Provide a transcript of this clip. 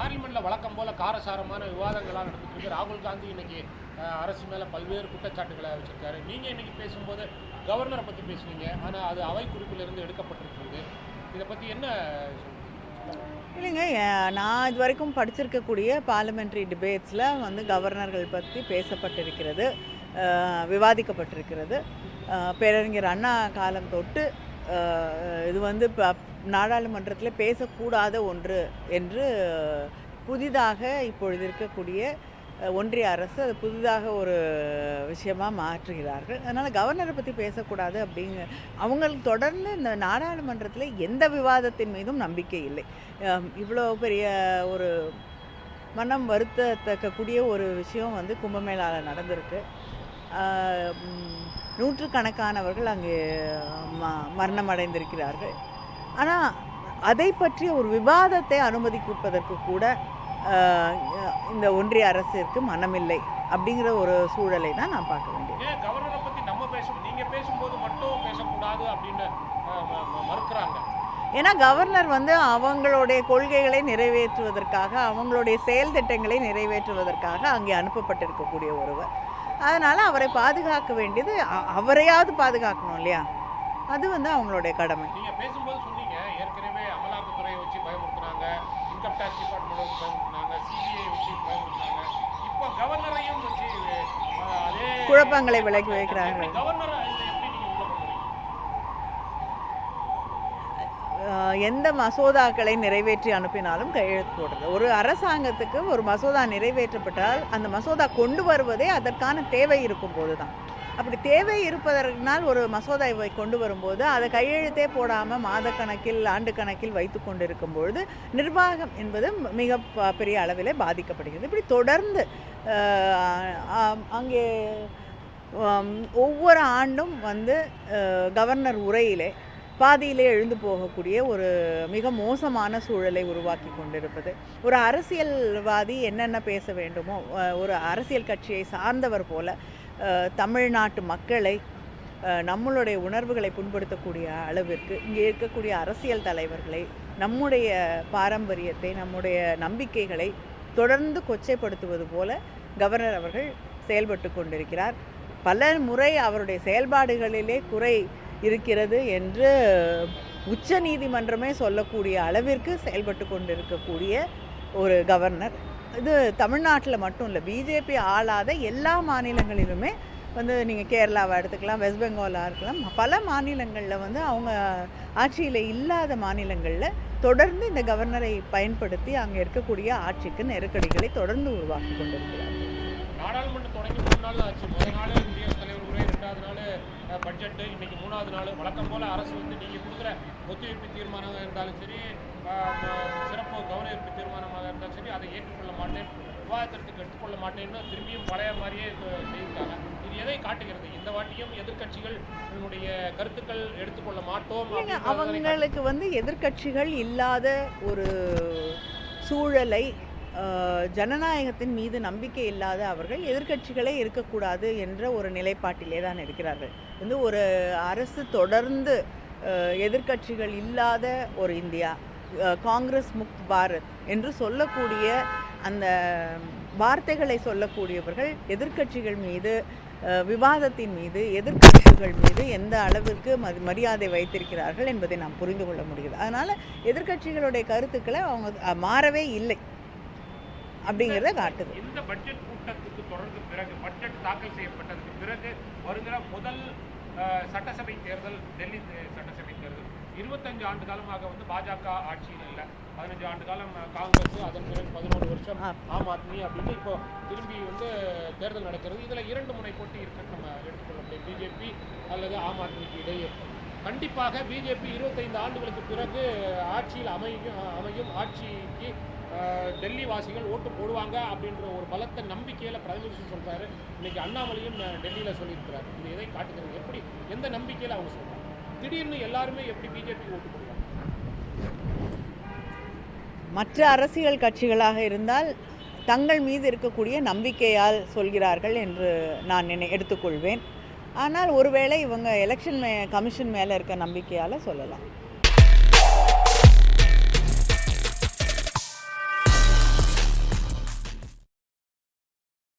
பார்லிமெண்ட்ல வழக்கம் போல காரசாரமான விவாதங்களாக நடந்துட்டு இருக்கு. ராகுல் காந்தி இன்னைக்கு அரசு மேல பல்வேறு குற்றச்சாட்டுகளை வச்சிருக்காரு. நீங்க இன்னைக்கு பேசும்போது கவர்னரை பத்தி பேசுவீங்க ஆனா அது அவை குறிப்பிலிருந்து எடுக்கப்பட்டிருக்கிறது. இதை பத்தி என்ன இல்லைங்க நான் இது வரைக்கும் படிச்சிருக்கக்கூடிய பார்லிமெண்ட்ரி டிபேட்ஸில் வந்து கவர்னர்கள் பற்றி பேசப்பட்டிருக்கிறது. விவாதிக்கப்பட்டிருக்கிறது. பேரறிஞர் அண்ணா காலம் தொட்டு இது வந்து நாடாளுமன்றத்தில் பேசக்கூடாத ஒன்று என்று புதிதாக இப்பொழுது இருக்கக்கூடிய ஒன்றிய அரசு அது புதிதாக ஒரு விஷயமாக மாற்றுகிறார்கள். அதனால் கவர்னரை பற்றி பேசக்கூடாது அப்படிங்க அவங்களுக்கு தொடர்ந்து இந்த நாடாளுமன்றத்தில் எந்த விவாதத்தின் மீதும் நம்பிக்கை இல்லை. இவ்வளோ பெரிய ஒரு மனம் வருத்தத்தக்கக்கூடிய ஒரு விஷயம் வந்து கும்பமேளாவில் நடந்திருக்கு. நூற்றுக்கணக்கானவர்கள் அங்கே ம மரணம் அடைந்திருக்கிறார்கள் ஆனால் அதை பற்றிய ஒரு விவாதத்தை அனுமதிப்பதற்கு கூட அஹ், இந்த ஒன்றிய அரசிற்கு மனமில்லை அப்படிங்கிற ஒரு சூழலை தான் நான் பார்க்க வேண்டியது. கவர்னரை பத்தி நம்ம பேசும் நீங்க பேசும்போது மட்டும் பேசக்கூடாது அப்படின்னு மறுக்கிறாங்க? ஏன்னா கவர்னர் வந்து அவங்களுடைய கொள்கைகளை நிறைவேற்றுவதற்காக அவங்களுடைய செயல் திட்டங்களை நிறைவேற்றுவதற்காக அங்கே அனுப்பப்பட்டிருக்கக்கூடிய ஒருவர். அதனால் அவரை பாதுகாக்க வேண்டியது அவரையாவது பாதுகாக்கணும் இல்லையா? அது வந்து அவங்களுடைய கடமை. நீங்க பேசும்போது சொன்னீங்க ஏற்கனவே அமலாக்கத்துறையை வச்சு பயமுறுத்துனாங்க இன்கம் டேக்ஸ் டிபார்ட்மெண்ட் வச்சு பயமுறுத்துனாங்க சிபிஐ வச்சு பயமுறுத்துனாங்க. இப்போ கவர்னரையும் வச்சு அதே குழப்பங்களை விலக்கி வைக்கிறார்கள். எப்படி கவர்னரை இதுல எப்படி நீங்க உள்ள கொண்டு வரீங்க? அஹ் எந்த மசோதாக்களை நிறைவேற்றி அனுப்பினாலும் கையெழுத்து போடுறது. ஒரு அரசாங்கத்துக்கு ஒரு மசோதா நிறைவேற்றப்பட்டால் அந்த மசோதா கொண்டு வருவதே அதற்கான தேவை இருக்கும் போது தான். அப்படி தேவை இருப்பதனால் ஒரு மசோதாவை கொண்டு வரும்போது அதை கையெழுத்தே போடாமல் மாதக்கணக்கில் ஆண்டு கணக்கில் வைத்து கொண்டு பொழுது நிர்வாகம் என்பது மிக ப- பெரிய அளவில் பாதிக்கப்படுகிறது. இப்படி தொடர்ந்து அங்கே ஒவ்வொரு ஆண்டும் வந்து கவர்னர் உரையிலே பாதியிலே எழுந்து போகக்கூடிய ஒரு மிக மோசமான சூழலை உருவாக்கி கொண்டிருப்பது. ஒரு அரசியல்வாதி என்னென்ன பேச வேண்டுமோ ஒரு அரசியல் கட்சியை சார்ந்தவர் போல தமிழ்நாட்டு மக்களை நம்மளுடைய உணர்வுகளை புண்படுத்தக்கூடிய அளவிற்கு இங்கே இருக்கக்கூடிய அரசியல் தலைவர்களை நம்முடைய பாரம்பரியத்தை நம்முடைய நம்பிக்கைகளை தொடர்ந்து கொச்சைப்படுத்துவது போல கவர்னர் அவர்கள் செயல்பட்டு கொண்டிருக்கிறார். பல முறை அவருடைய செயல்பாடுகளிலே குறை இருக்கிறது என்று உச்ச நீதிமன்றமே சொல்லக்கூடிய அளவிற்கு செயல்பட்டு கொண்டிருக்கக்கூடிய ஒரு கவர்னர். இது தமிழ்நாட்டில் மட்டும் இல்லை பிஜேபி ஆளாத எல்லா மாநிலங்களிலுமே வந்து நீங்கள் கேரளாவை எடுத்துக்கலாம் வெஸ்ட் பெங்காலாக இருக்கலாம் பல மாநிலங்களில் வந்து அவங்க ஆட்சியில் இல்லாத மாநிலங்களில் தொடர்ந்து இந்த கவர்னரை பயன்படுத்தி அங்கே இருக்கக்கூடிய ஆட்சிக்கு நெருக்கடிகளை தொடர்ந்து உருவாக்கி கொண்டிருக்கிறார்கள். நாடாளுமன்றம் தொடங்கி மூணு நாள் ஆச்சு. முதல் நாள் குடியரசுத் தலைவர் உரை ரெண்டாவது நாள் பட்ஜெட்டு இன்னைக்கு மூணாவது நாள். வழக்கம் போல அரசு வந்து நீங்க கொடுக்குற ஒத்துழைப்பு தீர்மானமாக இருந்தாலும் சரி சிறப்பு கவன ஈர்ப்பு தீர்மானமாக இருந்தாலும் சரி அதை ஏற்றுக்கொள்ள மாட்டேன். விவாதத்திற்கு எடுத்துக்கொள்ள மாட்டேன்னு திரும்பியும் பழைய மாதிரியே செய்திருக்காங்க இது எதை காட்டுகிறது? இந்த வாட்டியும் எதிர்க்கட்சிகள் தன்னுடைய கருத்துக்கள் எடுத்துக்கொள்ள மாட்டோம் அவங்களுக்கு வந்து எதிர்க்கட்சிகள் இல்லாத ஒரு சூழலை ஜனநாயகத்தின் மீது நம்பிக்கை இல்லாத அவர்கள் எதிர்க்கட்சிகளே இருக்கக்கூடாது என்ற ஒரு நிலைப்பாட்டிலே தான் இருக்கிறார்கள். வந்து ஒரு அரசு தொடர்ந்து எதிர்கட்சிகள் எதிர்க்கட்சிகள் இல்லாத ஒரு இந்தியா காங்கிரஸ் முக்த் பாரத் என்று சொல்லக்கூடிய அந்த வார்த்தைகளை சொல்லக்கூடியவர்கள் எதிர்க்கட்சிகள் மீது விவாதத்தின் மீது எதிர்கட்சிகள் மீது எந்த அளவிற்கு மதி- மரியாதை வைத்திருக்கிறார்கள் என்பதை நாம் புரிந்து கொள்ள முடியுது அதனால் எதிர்க்கட்சிகளுடைய கருத்துக்களை அவங்க மாறவே இல்லை. அப்படிங்கிறத காட்டுது. இந்த பட்ஜெட் கூட்டத்துக்கு தொடர்ந்து பிறகு பட்ஜெட் தாக்கல் செய்யப்பட்டதுக்கு பிறகு வருகிற முதல் சட்டசபை தேர்தல் டெல்லி சட்டசபை தேர்தல். இருபத்தஞ்சு ஆண்டு காலமாக வந்து பாஜக ஆட்சியில் இல்லை. பதினஞ்சு ஆண்டு காலம் காங்கிரஸ் அதன் பிறகு பதினோரு வருஷம் ஆம் ஆத்மி அப்படின்னு இப்போ திரும்பி வந்து தேர்தல் நடக்கிறது. இதில் இரண்டு முனை போட்டி இருக்குன்னு நம்ம எடுத்துக்கொள்ள முடியும். பிஜேபி அல்லது ஆம் ஆத்மிக்கு இடையே. கண்டிப்பாக பிஜேபி இருபத்தைந்து ஆண்டுகளுக்கு பிறகு ஆட்சியில் அமையும் அமையும் ஆட்சிக்கு டெல்லி வாசிகள் ஓட்டு போடுவாங்க அப்படின்ற ஒரு பலத்த நம்பிக்கையில் பிரதமர் சொல்கிறாரு இன்னைக்கு அண்ணாமலையும் டெல்லியில் சொல்லியிருக்கிறார். இது எதை காட்டுகிறது? எப்படி எந்த நம்பிக்கையில் அவங்க சொல்கிறாங்க திடீர்னு எல்லாருமே எப்படி பிஜேபி ஓட்டு போடுவாங்க? மற்ற அரசியல் கட்சிகளாக இருந்தால் தங்கள் மீது இருக்கக்கூடிய நம்பிக்கையால் சொல்கிறார்கள் என்று நான் நினை எடுத்துக்கொள்வேன். ஆனால் ஒருவேளை இவங்க எலெக்ஷன் மே கமிஷன் மேலே இருக்க நம்பிக்கையால் சொல்லலாம்.